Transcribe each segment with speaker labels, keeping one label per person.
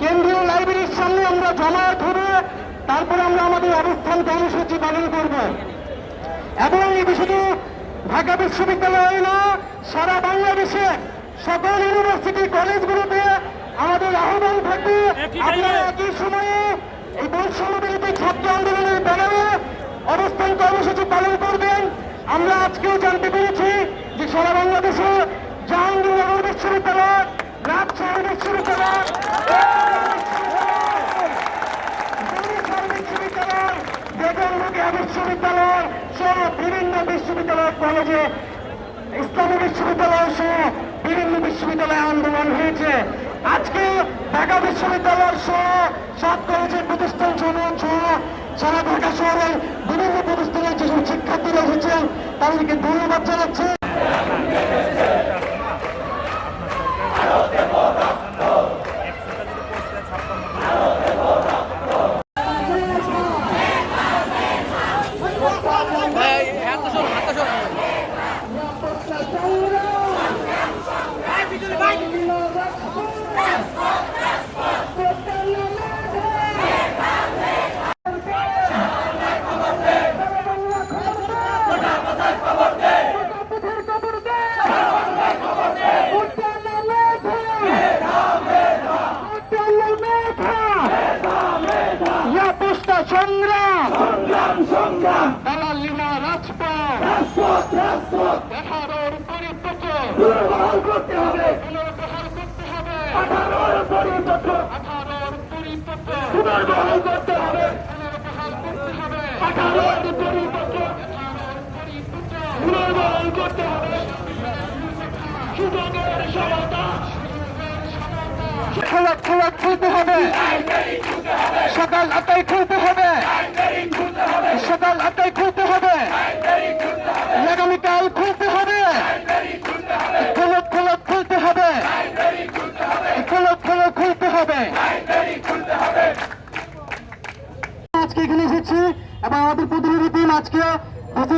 Speaker 1: কেন্দ্রীয় লাইব্রেরির সামনে আমরা জমায়েত হবে, তারপর আমরা আমাদের অবস্থান কর্মসূচি পালন করব। এবং এটি শুধু ঢাকা বিশ্ববিদ্যালয় না সারা বাংলাদেশে সকল ইউনিভার্সিটি কলেজগুলোতে আমাদের আহ্বান থাকবে। আপনারা একই সময়ে এই বৈষম্য বিরোধী ছাত্র আন্দোলনের ব্যানারে অবস্থান কর্মসূচি পালন করবেন। আমরা আজকেও জানতে পেরেছি যে সারা বাংলাদেশে জাহাঙ্গীরনগর বিশ্ববিদ্যালয় রাজশাহী বিশ্ববিদ্যালয় বিশ্ববিদ্যালয় বেগম বিশ্ববিদ্যালয় সহ বিভিন্ন বিশ্ববিদ্যালয় কলেজে ইসলামী বিশ্ববিদ্যালয় সহ বিভিন্ন বিশ্ববিদ্যালয়ে আন্দোলন হয়েছে। আজকে ঢাকা বিশ্ববিদ্যালয়ের সহ সব কলেজের প্রতিষ্ঠান সমূহ সহ সারা ঢাকা শহরের বিভিন্ন প্রতিষ্ঠানের যেসব শিক্ষার্থীরা এসেছেন, তাদেরকে ধন্যবাদ জানাচ্ছি। পোস্টা সংগ্রাম দালালিমা রাজপথ। দেখারোর পরিপক্ষ পুনর্বহাল করতে হবে। আঠারোর পুনর্বহাল করতে হবে। আঠারোর পুনর্বহাল করতে হবে। সুযোগের সমতা খেলা খেলা খেলতে হবে। সকাল আটায় খেলতে হবে সকাল আটটায় খুলতে হবে আগামীকাল খুলতে হবে খোলক খোলক খুলতে হবে খোলক খোলক খুলতে হবে আজকে এখানে এসেছি এবং আমাদের প্রতিনিধি টিম আজকে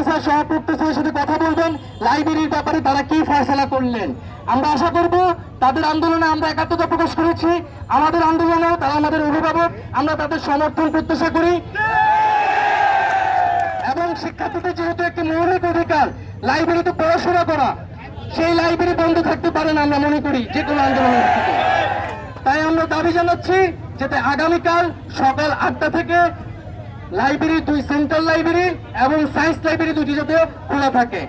Speaker 1: প্রফেসর সহ প্রফেসরের সাথে কথা বলবেন। লাইব্রেরির ব্যাপারে তারা কি ফয়সলা করলেন? আমরা আশা করব তাদের আন্দোলনে আমরা একাত্মতা প্রকাশ করেছি। আমাদের আন্দোলনেও তারা আমাদের অভিভাবক। আমরা তাদের সমর্থন প্রত্যাশা করি। এবং শিক্ষার্থীদের যেহেতু একটি মৌলিক অধিকার লাইব্রেরিতে পড়াশোনা করা, সেই লাইব্রেরি বন্ধ থাকতে পারে না আমরা মনে করি, যে কোনো আন্দোলনের থেকে তাই আমরা দাবি জানাচ্ছি যাতে আগামীকাল সকাল আটটা থেকে লাইব্রেরি দুই সেন্ট্রাল লাইব্রেরি এবং সায়েন্স লাইব্রেরি দুটি যাতে খোলা থাকে।